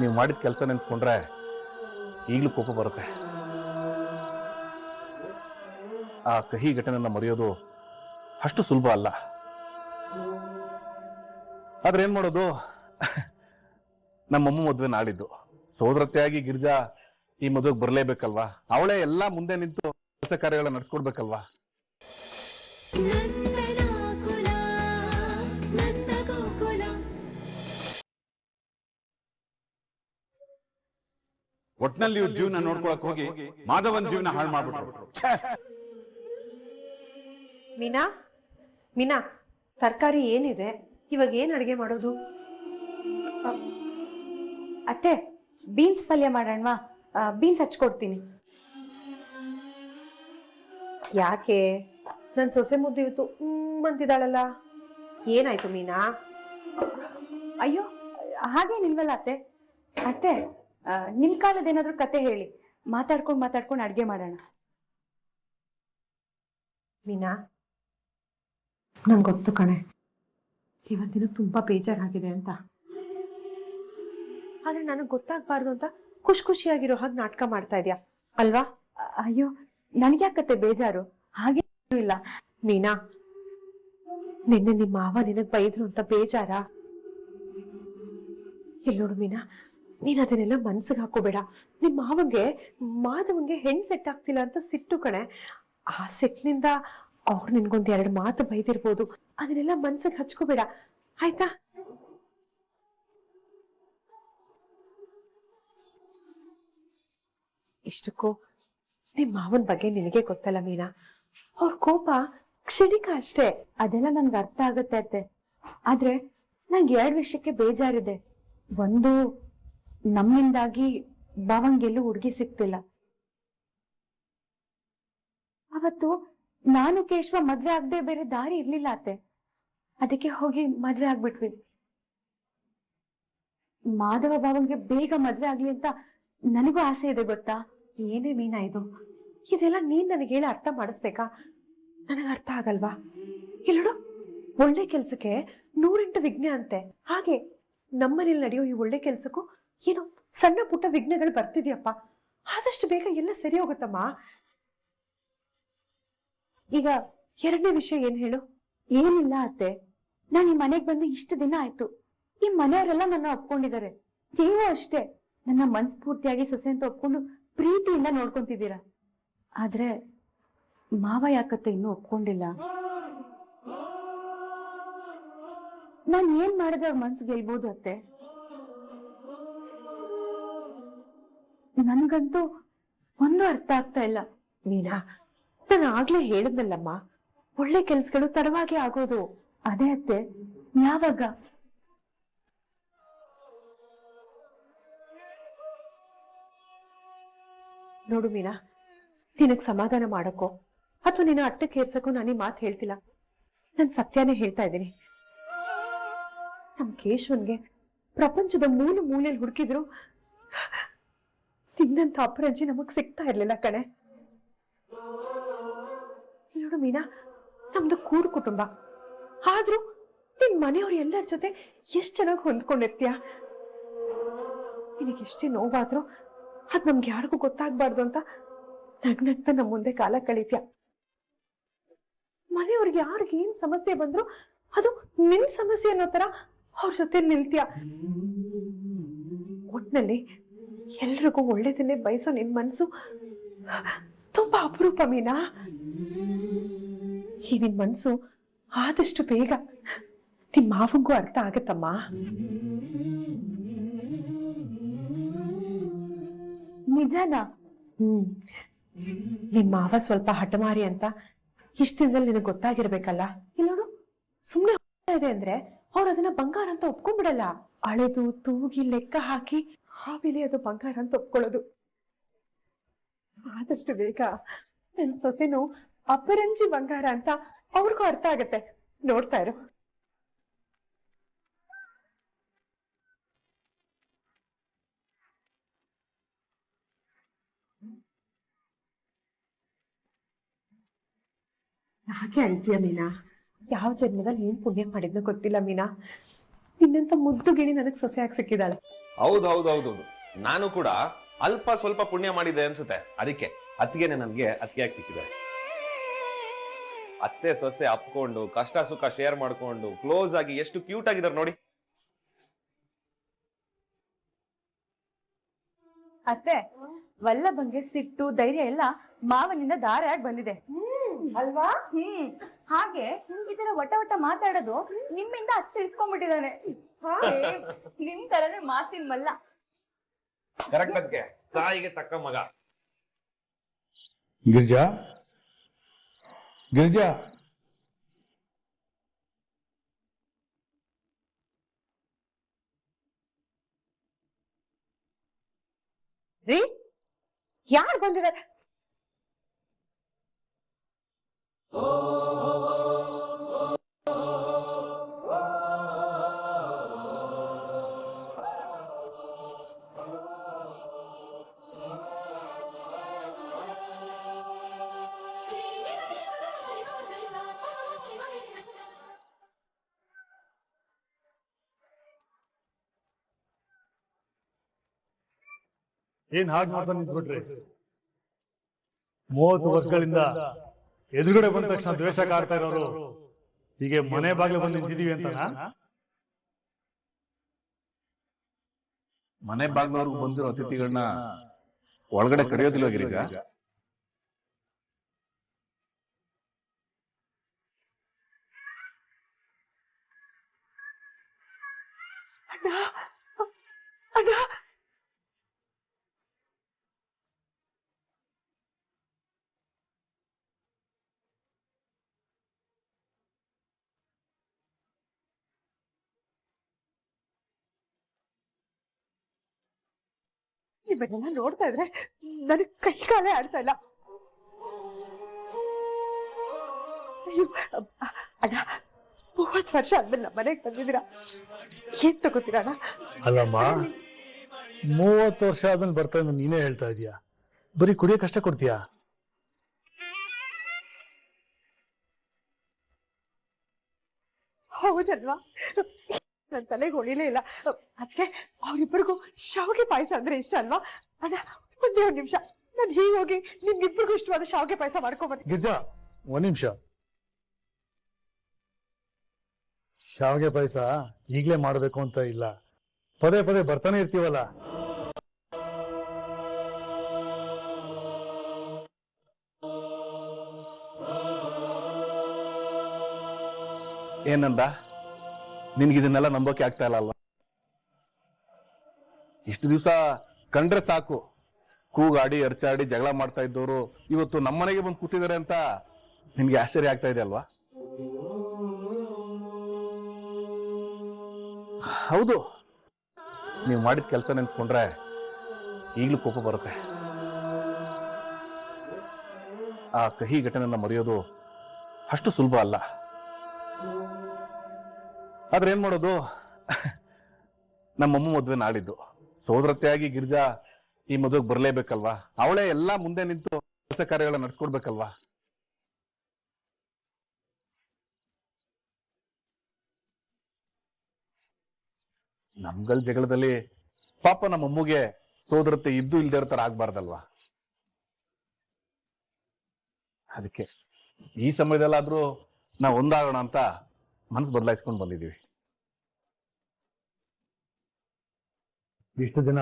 ನೀವು ಮಾಡಿದ ಕೆಲಸ ನೆನ್ಸ್ಕೊಂಡ್ರೆ ಈಗಲೂ ಕೋಪ ಬರುತ್ತೆ. ಆ ಕಹಿ ಘಟನೆನ ಮರೆಯೋದು ಅಷ್ಟು ಸುಲಭ ಅಲ್ಲ. ಆದ್ರೆ ಏನ್ ಮಾಡೋದು? ನಮ್ಮಮ್ಮ ಮದುವೆ ನಾಡಿದ್ದು. ಸೋದರತೆಯಾಗಿ ಗಿರ್ಜಾ ಈ ಮದುವೆಗೆ ಬರಲೇಬೇಕಲ್ವಾ? ಅವಳೇ ಎಲ್ಲ ಮುಂದೆ ನಿಂತು ಕೆಲಸ ಕಾರ್ಯಗಳನ್ನ ನಡ್ಸ್ಕೊಡ್ಬೇಕಲ್ವಾ? ಒಟ್ನಲ್ಲಿ ಇವ್ರ ಜೀವನ ನೋಡ್ಕೊಳಕ್ ಹೋಗಿ ಮಾಧವನ್ ಜೀವನ ಹಾಳು ಮಾಡ್ಬಿಟ್ರು. ಮೀನಾ ಮೀನಾ ತರಕಾರಿ ಏನಿದೆ? ಇವಾಗ ಏನ್ ಅಡಿಗೆ ಮಾಡೋದು? ಅತ್ತೆ ಬೀನ್ಸ್ ಪಲ್ಯ ಮಾಡೋಣವಾ? ಬೀನ್ಸ್ ಹಚ್ಕೊಡ್ತೀನಿ. ಯಾಕೆ? ನನ್ ಸೊಸೆ ಮುದ್ದು ಇವತ್ತು ಹ್ಮ್ ಅಂತಿದ್ದಾಳಲ್ಲ ಏನಾಯ್ತು ಮೀನಾ? ಅಯ್ಯೋ ಹಾಗೇನಿಲ್ವಲ್ಲ ಅತ್ತೆ. ಅತ್ತೆ ನಿಮ್ ಕಾಲದ ಏನಾದ್ರು ಕತೆ ಹೇಳಿ. ಮಾತಾಡ್ಕೊಂಡು ಮಾತಾಡ್ಕೊಂಡು ಅಡ್ಗೆ ಮಾಡೋಣ. ಮೀನಾ ನಂಗೆ ಗೊತ್ತು ಕಣೆ. ಇವತ್ತಿನ ತುಂಬಾ ಬೇಜಾರಾಗಿದೆ ಅಂತ. ಆದ್ರೆ ನನಗೆ ಗೊತ್ತಾಗ್ಬಾರ್ದು ಅಂತ ಖುಷಿ ಖುಷಿಯಾಗಿರೋ ಹಾಗೆ ನಾಟಕ ಮಾಡ್ತಾ ಇದ್ಯಾ? ಅಲ್ವಾ? ಅಯ್ಯೋ ನನ್ಗ್ಯಾಕತ್ತೆ ಬೇಜಾರು? ಹಾಗೆ ಇಲ್ಲ. ಮೀನಾ ನಿನ್ನೆ ನಿಮ್ಮ ಮಾವ ನಿನಗ್ ಬೈದ್ರು ಅಂತ ಬೇಜಾರ? ಇಲ್ಲ ನೋಡು ಮೀನಾ ನೀನ್ ಅದನ್ನೆಲ್ಲ ಮನ್ಸಿಗೆ ಹಾಕೋಬೇಡ. ನಿಮ್ ಮಾವಂಗೆ ಮಾಧವಂಗೆ ಹೆಣ್ ಸೆಟ್ ಆಗ್ತಿಲ್ಲ ಅಂತ ಸಿಟ್ಟು ಕಣೆ. ಆ ಸೆಟ್ನಿಂದ ಅವ್ರು ನಿನ್ಗೊಂದ್ ಎರಡು ಮಾತು ಬೈದಿರ್ಬೋದು. ಅದನ್ನೆಲ್ಲ ಮನ್ಸಿಗೆ ಹಚ್ಕೋಬೇಡ. ಆಯ್ತಾ? ಇಷ್ಟಕ್ಕೂ ನಿಮ್ ಮಾವನ್ ಬಗ್ಗೆ ನಿನಗೆ ಗೊತ್ತಲ್ಲ ಮೀನಾ. ಅವ್ರ ಕೋಪ ಕ್ಷಣಿಕ ಅಷ್ಟೇ. ಅದೆಲ್ಲ ನನ್ಗೆ ಅರ್ಥ ಆಗತ್ತೆ ಅತ್ತೆ. ಆದ್ರೆ ನಂಗೆ ಎರಡ್ ವಿಷಯಕ್ಕೆ ಬೇಜಾರಿದೆ. ಒಂದು ನಮ್ಮಿಂದಾಗಿ ಬಾವಂಗೆಲ್ಲೂ ಹುಡುಗಿ ಸಿಕ್ತಿಲ್ಲ ಅವತ್ತು ನಾನು ಕೇಶವ ಮದ್ವೆ ಆಗದೆ ಬೇರೆ ದಾರಿ ಇರ್ಲಿಲ್ಲ ಅತ್ತೆ. ಅದಕ್ಕೆ ಹೋಗಿ ಮದ್ವೆ ಆಗ್ಬಿಟ್ವಿ. ಮಾಧವ ಭಾವಂಗೆ ಬೇಗ ಮದ್ವೆ ಆಗ್ಲಿ ಅಂತ ನನಗೂ ಆಸೆ ಇದೆ ಗೊತ್ತಾ? ಏನೇ ಮೀನಾ ಇದು? ಇದೆಲ್ಲ ನೀನ್ ನನಗೆ ಹೇಳಿ ಅರ್ಥ ಮಾಡಿಸ್ಬೇಕಾ? ನನಗೆ ಅರ್ಥ ಆಗಲ್ವಾ? ಇಲ್ಲೋಡು ಒಳ್ಳೆ ಕೆಲ್ಸಕ್ಕೆ ನೂರೆಂಟು ವಿಘ್ನ ಅಂತೆ. ಹಾಗೆ ನಮ್ಮನೇಲಿ ನಡೆಯೋ ಈ ಒಳ್ಳೆ ಕೆಲ್ಸಕ್ಕೂ ಏನೋ ಸಣ್ಣ ಪುಟ್ಟ ವಿಘ್ನಗಳು ಬರ್ತಿದ್ಯಪ್ಪ. ಆದಷ್ಟು ಬೇಗ ಎಲ್ಲ ಸರಿ ಹೋಗುತ್ತಮ್ಮ. ಈಗ ಎರಡನೇ ವಿಷಯ ಏನ್ ಹೇಳು? ಏನಿಲ್ಲ ಅತ್ತೆ. ನಾನು ಈ ಮನೆಗ್ ಬಂದು ಇಷ್ಟು ದಿನ ಆಯ್ತು. ಈ ಮನೆಯವರೆಲ್ಲ ನನ್ನ ಒಪ್ಕೊಂಡಿದ್ದಾರೆ. ನೀವು ಅಷ್ಟೇ. ನನ್ನ ಮನ್ಸ್ಫೂರ್ತಿಯಾಗಿ ಸೊಸೆ ಅಂತ ಒಪ್ಕೊಂಡು ಪ್ರೀತಿಯಿಂದ ನೋಡ್ಕೊಂತಿದ್ದೀರಾ. ಆದ್ರೆ ಮಾವ ಯಾಕತ್ತೆ ಇನ್ನೂ ಒಪ್ಕೊಂಡಿಲ್ಲ? ನಾನು ಏನ್ ಮಾಡಿದ್ರೆ ಅವ್ರ ಮನ್ಸು ಗೆಲ್ಬಹುದು ಅತ್ತೆ? ನನ್ಗಂತೂ ಒಂದು ಅರ್ಥ ಆಗ್ತಾ ಇಲ್ಲ. ಮೀನಾ ನಾನು ಆಗ್ಲೇ ಹೇಳಿದ್ನಲ್ಲಮ್ಮ ಒಳ್ಳೆ ಕೆಲ್ಸಗಳು ತಡವಾಗಿ ಆಗೋದು. ಅದೇ ಅತ್ತೆ ಯಾವಾಗ? ನೋಡು ಮೀನಾ ನಿನಗ್ ಸಮಾಧಾನ ಮಾಡಕ್ಕೋ ಅಥವಾ ನಿನ್ನ ಅಟ್ಟಕ್ಕೆ ಏರ್ಸಕ್ಕೋ ನಾನು ಈ ಮಾತು ಹೇಳ್ತಿಲ್ಲ. ನಾನು ಸತ್ಯನೇ ಹೇಳ್ತಾ ಇದ್ದೀನಿ. ನಮ್ ಕೇಶವನ್ಗೆ ಪ್ರಪಂಚದ ಮೂಲ ಮೂಲೆಯಲ್ಲಿ ಹುಡುಕಿದ್ರು ನಿನ್ನಂತ ಅಪರಂಜಿ ನಮಗ್ ಸಿಗ್ತಾ ಇರ್ಲಿಲ್ಲ ಕಣೆ. ನೋಡು ಮೀನಾ, ನಮ್ದು ಕೂರು ಕುಟುಂಬ. ಆದ್ರೂ ನಿನ್ ಮನೆಯವ್ರ ಎಲ್ಲರ ಜೊತೆ ಎಷ್ಟ್ ಚೆನ್ನಾಗಿ ಹೊಂದ್ಕೊಂಡಿರ್ತೀಯ? ನಿನಗೆಷ್ಟೇ ನೋವಾದ್ರೂ ಅದ್ ನಮ್ಗೆ ಯಾರಿಗೂ ಗೊತ್ತಾಗ್ಬಾರ್ದು ಅಂತ ನಗ್ನಗ್ತಾ ನಮ್ ಮುಂದೆ ಕಾಲ ಕಳೀತ್ಯ? ಮನೆಯವ್ರಿಗೆ ಯಾರಿಗೆ ಏನ್ ಸಮಸ್ಯೆ ಬಂದ್ರು ಅದು ನಿನ್ ಸಮಸ್ಯೆ ಅನ್ನೋ ತರ ಅವ್ರ ಜೊತೆ ನಿಲ್ತ್ಯಾ? ಒಟ್ನಲ್ಲಿ ಎಲ್ರಿಗೂ ಒಳ್ಳೇದನ್ನೇ ಬಯಸೋ ನಿನ್ ಮನ್ಸು. ತುಂಬಾ ಅಪರೂಪ ಮೀನಾ. ಈ ನಿನ್ ಮನ್ಸು ಆದಷ್ಟು ಬೇಗ ನಿಮ್ ಮಾವಂಗೂ ಅರ್ಥ ಆಗತ್ತಮ್ಮ. ನಿಜನಾ? ಹ್ಮ್. ನಿಮ್ ಮಾವ ಸ್ವಲ್ಪ ಹಠಮಾರಿ ಅಂತ ಇಷ್ಟ ದಿನದಲ್ಲಿ ನಿನಗೆ ಗೊತ್ತಾಗಿರ್ಬೇಕಲ್ಲ. ಇಲ್ಲೋಡು ಸುಮ್ನೆ ಹೋಗ್ತಾ ಇದೆ ಅಂದ್ರೆ ಅವ್ರು ಅದನ್ನ ಬಂಗಾರ ಅಂತ ಒಪ್ಕೊಂಡ್ಬಿಡಲ್ಲ. ಅಳೆದು ತೂಗಿ ಲೆಕ್ಕ ಹಾಕಿ ಆಮೇಲೆ ಅದು ಬಂಗಾರ ಅಂತ ಒಪ್ಕೊಳ್ಳೋದು. ಆದಷ್ಟು ಬೇಗ ನನ್ ಸೊಸೆನು ಅಪರಂಜಿ ಬಂಗಾರ ಅಂತ ಅವ್ರಿಗೂ ಅರ್ಥ ಆಗತ್ತೆ. ನೋಡ್ತಾ ಇರು. ಯಾಕೆ ಅಳ್ತೀಯ ಮೀನಾ? ಯಾವ ಜನ್ಮದಲ್ಲಿ ಏನ್ ಪುಣ್ಯ ಮಾಡಿದ್ನೋ ಗೊತ್ತಿಲ್ಲ ಮೀನಾ. ನಿನ್ನಂತ ಮುದ್ದು ಗಿಣಿ ನನಗ್ ಆಗಿ ಸಿಕ್ಕಿದಾಳೆ. ಹೌದು ಹೌದು ಹೌದು ಹೌದು ನಾನು ಕೂಡ ಅಲ್ಪ ಸ್ವಲ್ಪ ಪುಣ್ಯ ಮಾಡಿದೆ ಅನ್ಸುತ್ತೆ. ಅದಕ್ಕೆ ಅತ್ತಿಗೆನೆ ನನ್ಗೆ ಅತ್ತಿಗೆಯಾಗಿ ಸಿಕ್ಕಿದ್ದಾರೆ. ಅತ್ತೆ ಸೊಸೆ ಅಪ್ಕೊಂಡು ಕಷ್ಟ ಸುಖ ಶೇರ್ ಮಾಡ್ಕೊಂಡು ಕ್ಲೋಸ್ ಆಗಿ ಎಷ್ಟು ಕ್ಯೂಟ್ ಆಗಿದ್ದಾರೆ ನೋಡಿ. ಅತ್ತೆ ವಲ್ಲಭಂಗೆ ಸಿಟ್ಟು ಧೈರ್ಯ ಎಲ್ಲ ಮಾವನಿಂದ ಧಾರೆಯಾಗಿ ಬಂದಿದೆ. ಅಲ್ವಾ? ಹ್ಮ್ ಹಾಗೆ ಈ ತರ ಒಟ್ಟ ಒಟ್ಟ ಮಾತಾಡೋದು ನಿಮ್ಮಿಂದ ಅಚ್ಚಿಳಿಸ್ಕೊಂಡ್ಬಿಟ್ಟಿದ್ದಾನೆ. ನಿಮ್ ತರನೇ ಮಾತಿನ ಮಲ್ಲ. ಕರೆಕ್ಟ್ ಅದಕ್ಕೆ ತಾಯಿಗೆ ತಕ್ಕ ಮಗ. ಗಿರ್ಜಾ? ಗಿರ್ಜಾ? ರೀ? ಯಾರು ಬಂದಿದ್ದಾರೆ? ಏನ್ ಹಾಗೆ ಮಾಡ್ತಾ ನಿಂತ್ಬಿಟ್ರಿ? ಮೂವತ್ತು ವರ್ಷಗಳಿಂದ ಎದುರುಗಡೆ ಬಂದ ತಕ್ಷಣ ದ್ವೇಷ ಕಾಡ್ತಾ ಇರೋರು. ಹೀಗೆ ಮನೆ ಬಾಗಿಲು ಬಂದು ನಿಂತಿದೀವಿ ಅಂತ ಮನೆ ಬಾಗ್ಲವ್ರಿಗೆ ಬಂದಿರೋ ಅತಿಥಿಗಳನ್ನ ಒಳಗಡೆ ಕರೆಯೋದಿಲ್ಲ ಗಿರಿಜಾ? ಅಣ್ಣ ಅಣ್ಣ ಇವನ್ನೆಲ್ಲ ನೋಡ್ತಾ ಇದ್ರೆ ನನಗ್ ಕೈ ಕಾಲೇ ಆಡ್ತಾ ಇಲ್ಲ. ಅಯ್ಯೋ ಅಣ್ಣ ಮೂವತ್ತು ವರ್ಷ ಆದ್ಮೇಲೆ ನಮ್ಮ ಮನೆಗೆ ಬಂದಿದ್ದೀರಾ? ಏನ್ ತಗೋತೀರಾ ಅಣ್ಣ? ಅಲ್ಲಮ್ಮ ಮೂವತ್ತು ವರ್ಷ ಆದ್ಮೇಲೆ ಬರ್ತಾ ಇದ್ದ ನೀನೇ ಹೇಳ್ತಾ ಇದೀಯಾ? ಬರೀ ಕುಡಿಯೋ ಕಷ್ಟ ಕೊಡ್ತೀಯಾ? ಹೌದಲ್ವಾ? ನನ್ ತಲೆಗೆ ಹೊಳಿಲೇ ಇಲ್ಲ. ಅದಕ್ಕೆ ಅವ್ರಿಬ್ಬರಿಗೂ ಶಾವಿಗೆ ಪಾಯಸ ಅಂದ್ರೆ ಇಷ್ಟ ಅಲ್ವಾ? ಅಣ್ಣ ಒಂದೇ ಒಂದ್ ನಿಮಿಷ. ನಾನ್ ಹೀಗೆ ಹೋಗಿ ನಿಮ್ಗಿಬ್ರಿಗೂ ಇಷ್ಟವಾದ ಶಾವಿಗೆ ಪಾಯಸ ಮಾಡ್ಕೊಂಬರ್ತೀನಿ ಗಿರ್ಜಾ ಒಂದ್ ನಿಮಿಷ. ಶಾವಿಗೆ ಪಾಯಸ ಈಗ್ಲೇ ಮಾಡ್ಬೇಕು ಅಂತ ಇಲ್ಲ. ಪದೇ ಪದೇ ಬರ್ತಾನೆ ಇರ್ತೀವಲ್ಲ. ಏನಂದ? ನಿನ್ಗೆ ಇದನ್ನೆಲ್ಲ ನಂಬೋಕೆ ಆಗ್ತಾ ಇಲ್ಲ ಅಲ್ವಾ? ಇಷ್ಟು ದಿವಸ ಕಂಡ್ರೆ ಸಾಕು. ಕೂಗಾಡಿ ಅರ್ಚಾಡಿ ಜಗಳ ಮಾಡ್ತಾ ಇದ್ದವರು ಇವತ್ತು ನಮ್ಮನೆಗೆ ಬಂದು ಕೂತಿದ್ದಾರೆ ಅಂತ ನಿನ್ಗೆ ಆಶ್ಚರ್ಯ ಆಗ್ತಾ ಇದೆ ಅಲ್ವಾ? ಹೌದು. ನೀವು ಮಾಡಿದ ಕೆಲಸ ನೆನ್ಸ್ಕೊಂಡ್ರೆ ಈಗಲೂ ಕೋಪ ಬರುತ್ತೆ. ಆ ಕಹಿ ಘಟನೆನ ಮರೆಯೋದು ಅಷ್ಟು ಸುಲಭ ಅಲ್ಲ. ಆದ್ರೆ ಏನ್ ಮಾಡೋದು? ನಮ್ಮಮ್ಮ ಮದ್ವೆ ನಾಡಿದ್ದು ಸೋದರತೆಯಾಗಿ ಗಿರ್ಜಾ ಈ ಮದುವೆಗೆ ಬರ್ಲೇಬೇಕಲ್ವಾ? ಅವಳೇ ಎಲ್ಲಾ ಮುಂದೆ ನಿಂತು ಕೆಲಸ ಕಾರ್ಯಗಳ ನಡ್ಸ್ಕೊಡ್ಬೇಕಲ್ವಾ? ನಮ್ಗಳ ಜಗಳದಲ್ಲಿ ಪಾಪ ನಮ್ಮಮ್ಮಗೆ ಸೋದರತೆ ಇದ್ದು ಇಲ್ದೇ ಇರೋ ಆಗ್ಬಾರ್ದಲ್ವಾ? ಅದಕ್ಕೆ ಈ ಸಮಯದಲ್ಲಾದ್ರೂ ನಾವು ಒಂದಾಗೋಣ ಅಂತ ಮನಸ್ಸು ಬದಲಾಯಿಸ್ಕೊಂಡು ಬಂದಿದೀವಿ ಇಷ್ಟು ದಿನ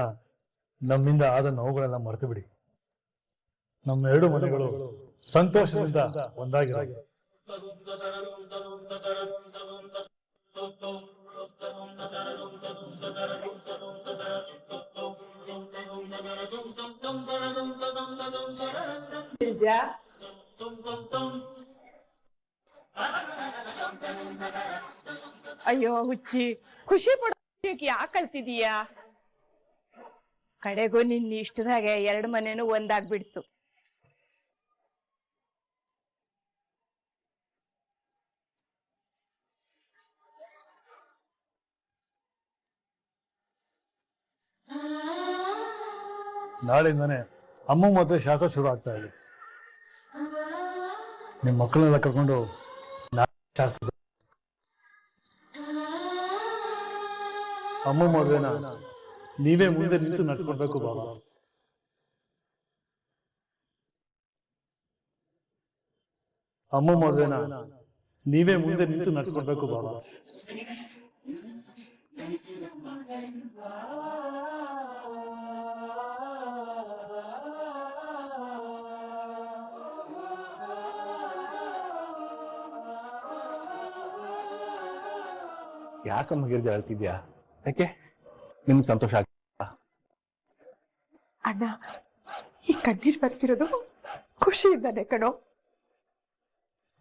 ನಮ್ಮಿಂದ ಆದ ನೋವುಗಳೆಲ್ಲ ಮರೆತು ಬಿಡಿ. ನಮ್ಮ ಎರಡು ಮನೆಗಳು ಸಂತೋಷದಿಂದ ಒಂದಾಗಿರೋ ಅಯ್ಯೋ ಹುಚ್ಚಿ, ಖುಷಿ ಪಡೋಕೆ ಯಾಕೆ ಕಳ್ತಿದೀಯಾ ಕಡೆಗೂ ನಿನ್ನ ಇಷ್ಟದಾಗೆ ಎರಡು ಮನೆನೂ ಒಂದಾಗ್ಬಿಡ್ತು. ನಾಳೆಯಿಂದಾನೆ ಅಮ್ಮ ಮತ್ತೆ ಶಾಸ್ತ್ರ ಶುರು ಆಗ್ತಾ ಇದೆ. ನಿಮ್ಮ ಮಕ್ಕಳನ್ನೆಲ್ಲ ಕರ್ಕೊಂಡು ಶಾಸ್ತ್ರ ಅಮ್ಮ ಮದುವೆನ? ನೀವೇ ಮುಂದೆ ನಿಂತು ನಡ್ಸ್ಕೊಡ್ಬೇಕು ಬಾಬಾ. ಅಮ್ಮ ಮದುವೆನ ನೀವೇ ಮುಂದೆ ನಿಂತು ನಡ್ಸ್ಕೊಡ್ಬೇಕು ಬಾಬಾ. ಯಾಕಮ್ಮ ಗಿರ್ಜಾ ಅಳ್ತಿದ್ಯಾ ಯಾಕೆ? ನಿಮ್ಗೆ ಸಂತೋಷ ಆಗ್ತಾ ಅಣ್ಣ ಈ ಕಣ್ಣೀರ್ ಬರ್ತಿರೋದು ಖುಷಿಯಿಂದಾನೆ ಕಣೋ.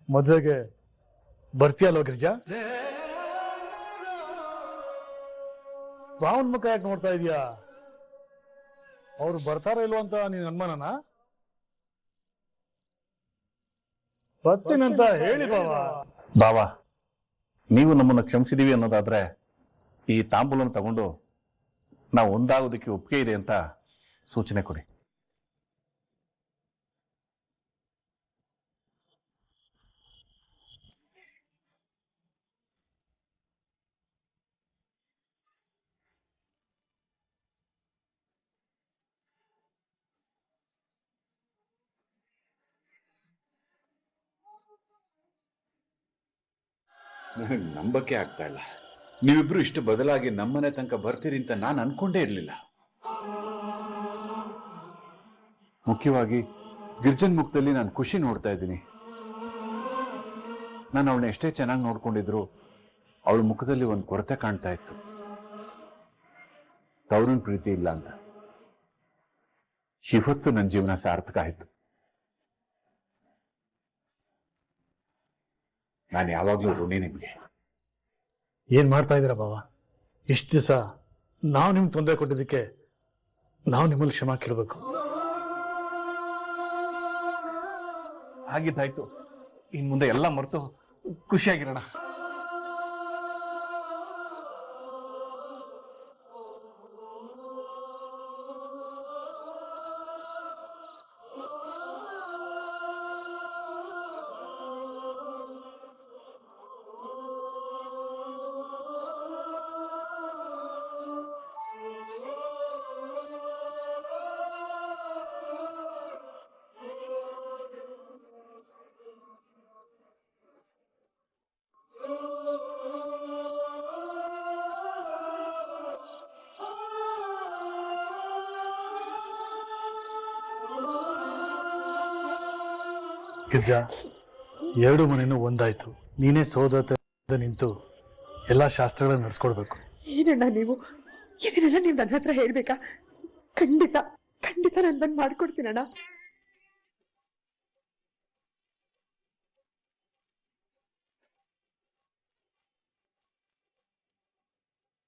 ಮದ್ವೆಗೆ ಬರ್ತೀಯಲ್ವ ಗಿರಿಜಾ? ಬಾವನ್ ಮುಖ ಯಾಕೆ ನೋಡ್ತಾ ಇದೀಯಾ? ಅವ್ರು ಬರ್ತಾರ ಇಲ್ವೋ ಅಂತ ನೀನ್ ಅನುಮಾನನ? ಬರ್ತೀನಂತ ಹೇಳಿ ಬಾವಾ. ಬಾವಾ ನೀವು ನಮ್ಮನ್ನು ಕ್ಷಮಿಸಿದೀವಿ ಅನ್ನೋದಾದ್ರೆ ಈ ತಾಂಬೂಲನ್ನು ತಗೊಂಡು ನಾವು ಒಂದಾಗೋದಕ್ಕೆ ಒಪ್ಪಿಗೆ ಇದೆ ಅಂತ ಸೂಚನೆ ಕೊಡಿ. ನಂಬಕ್ಕೆ ಆಗ್ತಾ ಇಲ್ಲ. ನೀವಿಬ್ರು ಇಷ್ಟು ಬದಲಾಗಿ ನಮ್ಮನೆ ತನಕ ಬರ್ತೀರಿ ಅಂತ ನಾನು ಅನ್ಕೊಂಡೇ ಇರಲಿಲ್ಲ. ಮುಖ್ಯವಾಗಿ ಗಿರ್ಜನ್ ಮುಖದಲ್ಲಿ ನಾನು ಖುಷಿ ನೋಡ್ತಾ ಇದ್ದೀನಿ. ನಾನು ಅವಳನ್ನ ಎಷ್ಟೇ ಚೆನ್ನಾಗಿ ನೋಡ್ಕೊಂಡಿದ್ರು ಅವಳ ಮುಖದಲ್ಲಿ ಒಂದು ಕೊರತೆ ಕಾಣ್ತಾ ಇತ್ತು. ತವರಿನ ಪ್ರೀತಿ ಇಲ್ಲ ಅಂತ. ಇವತ್ತು ನನ್ನ ಜೀವನ ಸಾರ್ಥಕ ಆಯಿತು. ನಾನು ಯಾವಾಗಲೂ ಋಣಿ ನಿಮಗೆ. ಏನ್ ಮಾಡ್ತಾ ಇದ್ದೀರಾ ಬಾವ? ಇಷ್ಟು ದಿವಸ ನಾವು ನಿಮ್ಗೆ ತೊಂದರೆ ಕೊಟ್ಟಿದ್ದಕ್ಕೆ ನಾವು ನಿಮ್ಮಲ್ಲಿ ಕ್ಷಮಾ ಕೇಳಬೇಕು. ಆಗಿದ್ದಾಯ್ತು ಇನ್ ಮುಂದೆ ಎಲ್ಲ ಮರೆತು ಖುಷಿಯಾಗಿರೋಣ. ಗಿರ್ಜಾ, ಎರಡು ಮನೆನೂ ಒಂದಾಯ್ತು. ನೀನೇ ಸೋದರ ನಿಂತು ಎಲ್ಲಾ ಶಾಸ್ತ್ರಗಳನ್ನ ನಡ್ಸ್ಕೊಡ್ಬೇಕು. ಏನಣ್ಣ ನೀವು? ಇದನ್ನೆಲ್ಲ ನೀವು ನನ್ನ ಹತ್ರ ಹೇಳ್ಬೇಕಾ? ಖಂಡಿತ ಖಂಡಿತ ನಾನು ಬಂದು ಮಾಡ್ಕೊಡ್ತೀನಣ್ಣ.